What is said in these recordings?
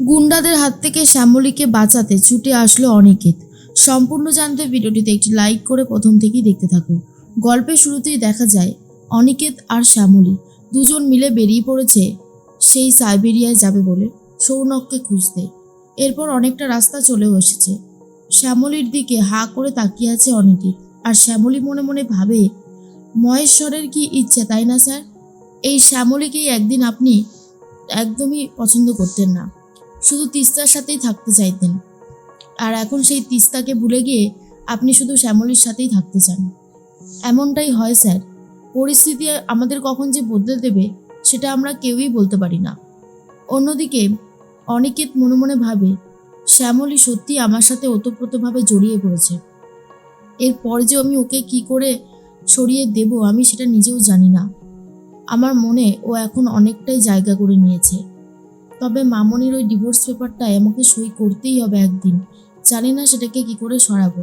গুন্ডাদের হাত থেকে শ্যামলীকে বাঁচাতে ছুটে আসলো অনিকেত। সম্পূর্ণ জানতে ভিডিওটিতে একটি লাইক করে প্রথম থেকেই দেখতে থাকুন। গল্পের শুরুতেই দেখা যায়, অনিকেত আর শ্যামলী দুজন মিলে বেরিয়ে পড়েছে সেই সাইবেরিয়ায় যাবে বলে সৌনককে খুঁজতে। এরপর অনেকটা রাস্তা চলেও এসেছে। শ্যামলীর দিকে হা করে তাকিয়ে আছে অনিকেত আর শ্যামলী মনে মনে ভাবে, মহেশ্বরের কি ইচ্ছে, তাই না স্যার? এই শ্যামলীকেই একদিন আপনি একদমই পছন্দ করতেন না। শুধু তিস্তার সাথেই থাকতে চাইতেন। আর এখন সেই তিস্তাকে ভুলে গিয়ে আপনি শুধু শ্যামলির সাথেই থাকতে চান। এমনটাই হয়, স্যার। পরিস্থিতি আমাদের কখন যে বদলে দেবে, সেটা আমরা কেউই বলতে পারি না। অন্যদিকে, অনিকেত মনে মনে ভাবে, শ্যামলী সত্যি আমার সাথে ওতপ্রোতভাবে জড়িয়ে পড়েছে। এরপর যে আমি ওকে কি করে সরিয়ে দেব, আমি সেটা নিজেও জানি না। আমার মনে ও এখন অনেকটাই জায়গা করে নিয়েছে। তবে মামনির ওই ডিভোর্স পেপারটায় আমাকে সই করতেই হবে একদিন। জানি না সেটাকে কি করে সরাবো।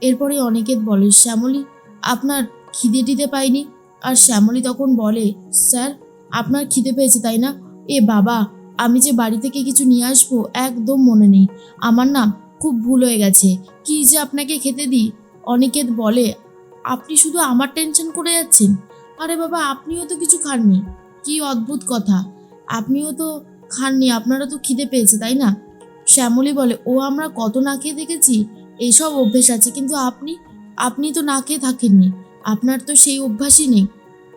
এরপরে অনিকেত বলে, শ্যামলী, আপনার খিদে টিদে পাইনি? আর শ্যামলী তখন বলে, স্যার, আপনার খিদে পেয়েছে, তাই না? এ বাবা, আমি যে বাড়ি থেকে কিছু নিয়ে আসব, একদম মনে নেই। আমার না খুব ভুল হয়ে গেছে। কি যে আপনাকে খেতে দিই? অনিকেত বলে, আপনি শুধু আমার টেনশন করে যাচ্ছেন? আরে বাবা, আপনিও তো কিছু খাননি। কি অদ্ভুত কথা। আপনিও তো খাননি আপনারা তো খিদে পেয়েছে, তাই না? শ্যামলী বলে, ও আমরা কত না খেয়ে দেখেছি? এইসব অভ্যেস আছে, কিন্তু আপনি আপনি তো না খেয়ে থাকেননি। আপনার তো সেই অভ্যাসই নেই।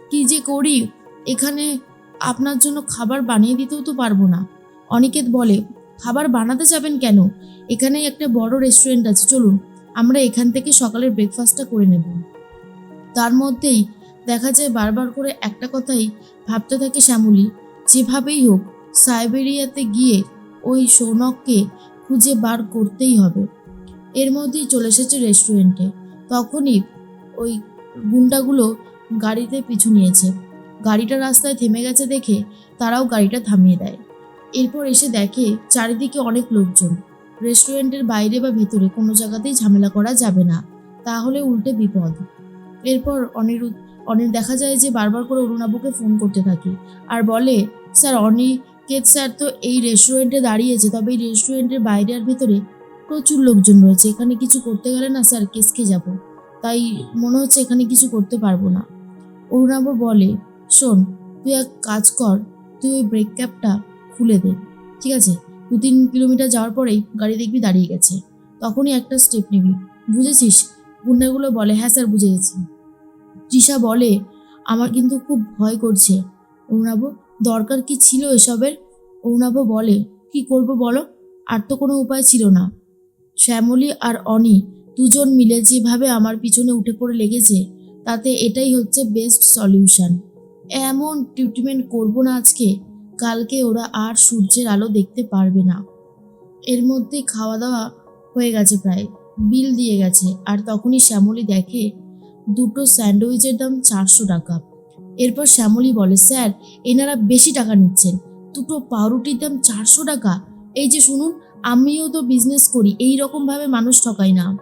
কি যে করি? এখানে আপনার জন্য খাবার বানিয়ে দিতেও তো পারব না। অনিকেত বলে, খাবার বানাতে যাবেন কেন? এখানেই একটা বড় রেস্টুরেন্ট আছে, চলুন। আমরা এখান থেকে সকালের ব্রেকফাস্টটা করে নেব। তার মধ্যেই দেখা যায় বারবার করে একটা কথাই ভাবতে থাকে শ্যামলী, যেভাবেই হোক সাইবেরিয়াতে গিয়ে ওই সৌনককে খুঁজে বার করতেই হবে। এর মধ্যেই চলে এসেছে রেস্টুরেন্টে। তখনই ওই গুন্ডাগুলো গাড়িতে পিছু নিয়েছে। গাড়িটা রাস্তায় থেমে গেছে দেখে তারাও গাড়িটা থামিয়ে দেয়। এরপর এসে দেখে চারিদিকে অনেক লোকজন। রেস্টুরেন্টের বাইরে বা ভেতরে কোনো জায়গাতেই ঝামেলা করা যাবে না। তাহলে উল্টে বিপদ। এরপর অনিরুদ্ধ, অনির দেখা যায় যে বারবার করে অরুণাবুকে ফোন করতে থাকে। আর বলে, স্যার অনিকেত স্যার, তো এই রেস্টুরেন্টে দাঁড়িয়েছে। তবে এই রেস্টুরেন্টের বাইরে আর ভেতরে প্রচুর লোকজন রয়েছে। এখানে কিছু করতে গেলে না স্যার কেসকে যাব। তাই মনে হচ্ছে এখানে কিছু করতে পারব না। অরুণাব বলে, শোন, তুই এক কাজ কর, তুই ওই ব্রেক ক্যাপটা খুলে দে, ঠিক আছে? দু তিন কিলোমিটার যাওয়ার পরেই গাড়ি দেখবি দাঁড়িয়ে গেছে। তখনই একটা স্টেপ নিবি। বুঝেছিস? গুন্ডাগুলো বলে হ্যাঁ স্যার, বুঝে গেছি। তৃষা বলে, আমার কিন্তু খুব ভয় করছে। অরুণাভ দরকার কি ছিল এসবের? অরুণাভ বলে, কি করব বলো? আর তো কোনো উপায় ছিল না। শ্যামলী আর অনি দুজন মিলে যেভাবে আমার পিছনে উঠে পড়ে লেগেছে, তাতে এটাই হচ্ছে বেস্ট সলিউশন এমন ট্রিটমেন্ট করব না আজকে, কালকে ওরা আর সূর্যের আলো দেখতে পারবে না। এর মধ্যে খাওয়া দাওয়া হয়ে গেছে প্রায় বিল দিয়ে গেছে, আর তখনই শ্যামলী দেখে, দুটো স্যান্ডউইচের দাম চারশো টাকা। এরপর শ্যামলী বলে, স্যার, এনারা বেশি টাকা নিচ্ছেন। দুটো পাউরুটির দাম চারশো টাকা। এই যে শুনুন, আমিও তো বিজনেস করি, এই রকমভাবে মানুষ ঠকাই না।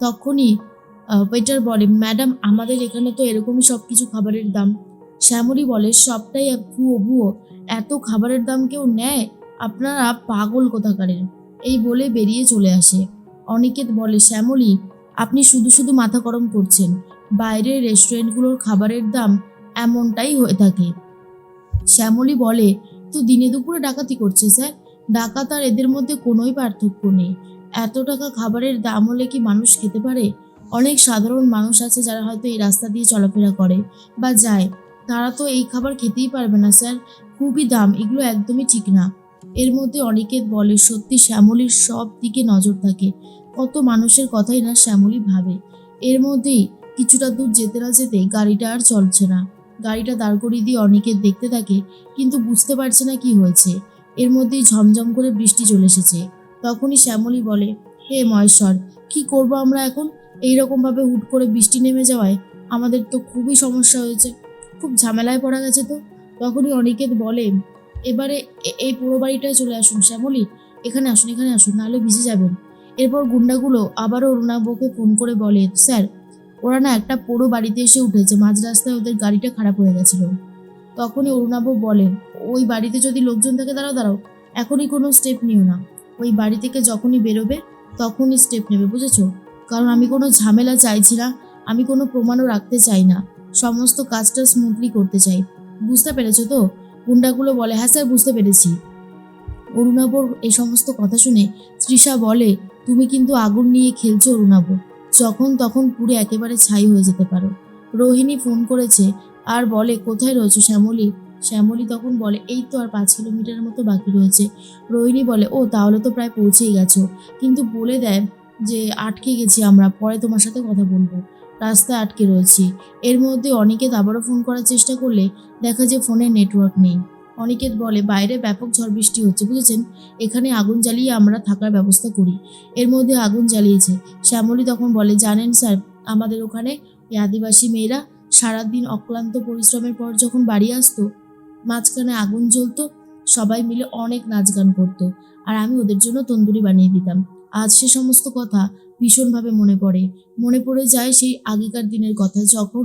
তখনই ওয়েটার বলে, ম্যাডাম, আমাদের এখানে তো এরকমই সব কিছু খাবারের দাম। শ্যামলী বলে, সবটাই ভুয়ো ভুয়ো। এত খাবারের দাম কেউ নেয়? আপনারা পাগল কোথাকারের? এই বলে বেরিয়ে চলে আসে। অনিকেত বলে, শ্যামলী, আপনি শুধু শুধু মাথা গরম করছেন। বাইরের রেস্টুরেন্টগুলোর খাবারের দাম এমনটাই হয়ে থাকে। শ্যামলী বলে, তো দিনে দুপুরে ডাকাতি করছে, স্যার? ডাকাত আর এদের মধ্যে কোনোই পার্থক্য নেই। এত টাকা খাবারের দাম হলে কি মানুষ খেতে পারে? অনেক সাধারণ মানুষ আছে যারা হয়তো এই রাস্তা দিয়ে চলাফেরা করে বা যায়। তারা তো এই খাবার খেতেই পারবে না, স্যার। খুবই দাম, এগুলো একদমই ঠিক না। এর মধ্যে অনেকে বলে, সত্যি শ্যামলীর সব দিকে নজর থাকে। কত মানুষের কথাই না শ্যামলী ভাবে। এর মধ্যেই কিছুটা দূর যেতে না যেতে গাড়িটা আর চলছে না। গাড়িটা দাঁড় করিয়ে দিয়ে অনেকের দেখতে থাকে, কিন্তু বুঝতে পারছে না কি হয়েছে। এর মধ্যেই ঝমঝম করে বৃষ্টি চলে এসেছে। তখনই শ্যামলী বলে, হে মহেশ্বর, কি করব আমরা এখন? এই রকমভাবে হুট করে বৃষ্টি নেমে যাওয়ায় আমাদের তো খুবই সমস্যা হয়েছে। খুব ঝামেলায় পড়া গেছে তো? তখনই অনিকেত বলে, এবারে এই পুরো বাড়িটায় চলে আসুন শ্যামলী। এখানে আসুন এখানে আসুন, নাহলে ভিজে যাবেন। এরপর গুন্ডাগুলো আবারও অরুণাবকে ফোন করে বলে, স্যার ওরা না একটা পোড়ো বাড়িতে এসে উঠেছে, মাঝ রাস্তায় ওদের গাড়িটা খারাপ হয়ে গেছিল। তখনই অরুণাব বলে, ওই বাড়িতে যদি লোকজন থাকে, দাঁড়াও দাঁড়াও, এখনই কোনো স্টেপ নিও না। ওই বাড়ি থেকে যখনই বেরোবে, তখনই স্টেপ নেবে, বুঝেছ? কারণ আমি কোনো ঝামেলা চাইছি না, আমি কোনো প্রমাণও রাখতে চাই না। সমস্ত কাজটা স্মুথলি করতে চাই। বুঝতে পেরেছ তো? গুন্ডাগুলো বলে হ্যাঁ স্যার, বুঝতে পেরেছি। অরুণাবর এই সমস্ত কথা শুনে তৃষা বলে, তুমি কিন্তু আগুন নিয়ে খেলছো অরুণাব। যখন তখন পুড়ে একেবারে ছাই হয়ে যেতে পারো। রোহিণী ফোন করেছে আর বলে, কোথায় রয়েছে শ্যামলী? শ্যামলী তখন বলে, এই তো আর পাঁচ কিলোমিটারের মতো বাকি রয়েছে। রোহিণী বলে, ও, তাহলে তো প্রায় পৌঁছেই গেছো। কিন্তু বলে দেয় যে, আটকে গেছি আমরা, পরে তোমার সাথে কথা বলব। রাস্তায় আটকে রয়েছি। এর মধ্যে অনিকেত আবারও ফোন করার চেষ্টা করলে দেখা যায় ফোনে নেটওয়ার্ক নেই। অনিকেত বলে, বাইরে ব্যাপক ঝড় বৃষ্টি হচ্ছে, বুঝেছেন? এখানে আগুন জ্বালিয়ে আমরা থাকার ব্যবস্থা করি। এর মধ্যে আগুন জ্বালিয়েছে। শ্যামলী তখন বলে, জানেন স্যার, আমাদের ওখানে এই আদিবাসী মেয়েরা সারাদিন অক্লান্ত পরিশ্রমের পর যখন বাড়ি আসতো, মাঝখানে আগুন জ্বলতো, সবাই মিলে অনেক নাচ গান করতো আর আমি ওদের জন্য তন্দুরি বানিয়ে দিতাম। আজ সে সমস্ত কথা ভীষণভাবে মনে পড়ে। মনে পড়ে যায় সেই আগেকার দিনের কথা, যখন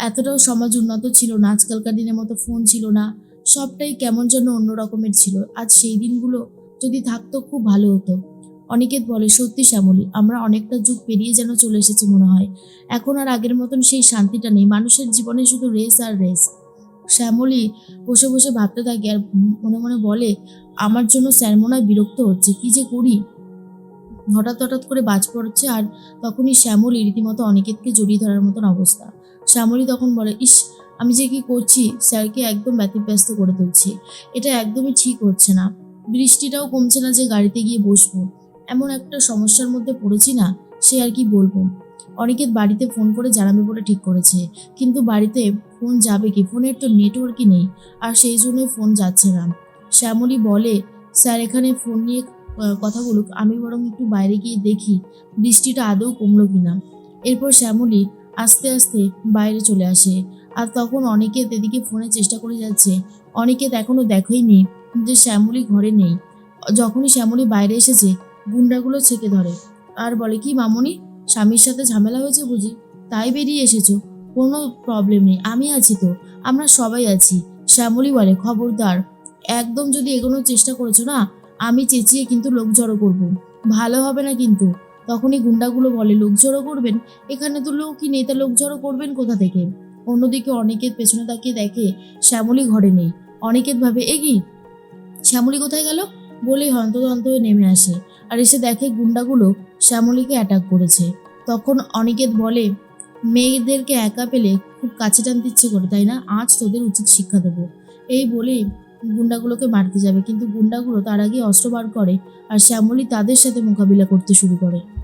এতটাও সমাজ উন্নত ছিল না, আজকালকার দিনের মতো ফোন ছিল না সবটাই কেমন যেন অন্য রকমের ছিল। আজ সেই দিনগুলো যদি থাকতো খুব ভালো হতো। অনিকেত বলে, সত্যি শ্যামলী, আমরা অনেকটা যুগ পেরিয়ে যেন চলে এসেছি মনে হয়। এখন আর আগের মতন সেই শান্তিটা নেই। মানুষের জীবনে শুধু রেস আর রেস। শ্যামলী বসে বসে ভাবতে থাকে আর মনে মনে বলে, আমার জন্য স্যার মনে হয় বিরক্ত হচ্ছে, কি যে করি? হঠাৎ হঠাৎ করে বাজ পড়ছে আর তখনই শ্যামলী রীতিমতো অনিকেতকে জড়িয়ে ধরার মতন অবস্থা। শ্যামলী তখন বলে, ইস আমি যে কি করছি, স্যারকে একদম ব্যতিব্যস্ত করে তুলছি। এটা একদমই ঠিক হচ্ছে না। বৃষ্টিটাও কমছে না যে গাড়িতে গিয়ে বসবো। এমন একটা সমস্যার মধ্যে পড়েছি না, সে আর কি বলব? অনিকেত বাড়িতে ফোন করে জানাবে বলে ঠিক করেছে। কিন্তু বাড়িতে ফোন যাবে কি? ফোনের তো নেটওয়ার্কই নেই, আর সেই জন্যই ফোন যাচ্ছে না। শ্যামলী বলে, স্যার, এখানে ফোন নিয়ে কথা বলুক। আমি বরং একটু বাইরে গিয়ে দেখি, বৃষ্টিটা আদৌ কমলো কিনা? এরপর শ্যামলী আস্তে আস্তে বাইরে চলে আসে। আর তখন অনিকেত এদিকে ফোনে চেষ্টা করে যাচ্ছে। অনিকেত এখনও দেখেইনি যে শ্যামলী ঘরে নেই। যখনই শ্যামলী বাইরে এসেছে, গুন্ডাগুলো ছেকে ধরে। আর বলে, কি মামনি, স্বামীর সাথে ঝামেলা হয়েছে বুঝি? তাই বেরিয়ে এসেছ। কোনো প্রবলেম নেই। আমি আছি তো। আমরা সবাই আছি। শ্যামলী বলে, খবরদার, একদম যদি এগোনোর চেষ্টা করেছ না, আমি চেঁচিয়ে কিন্তু লোক জড়ো করব। ভালো হবে না কিন্তু। তখনই গুন্ডাগুলো বলে, লোক জড়ো করবেন? এখানে তো লোকই নেই, তা লোক জড়ো করবেন কোথা থেকে? অন্যদিকে অনেকের পেছনে তাকিয়ে দেখে শ্যামলী ঘরে নেই। অনেকের ভাবে এগি শ্যামলী কোথায় গেল? বলেই হন্তদন্ত হয়ে নেমে আসে আর এসে দেখে গুন্ডাগুলো শ্যামলীকে অ্যাটাক করেছে। তখন অনিকেত বলে, মেয়েদেরকে একা পেলে খুব কাছে টানতে ইচ্ছে করে, তাই না? আজ তোদের উচিত শিক্ষা দেবো। এই বলেই গুন্ডাগুলোকে মারতে যাবে। কিন্তু গুন্ডাগুলো তার আগে অস্ত্র বার করে আর শ্যামলী তাদের সাথে মোকাবিলা করতে শুরু করে।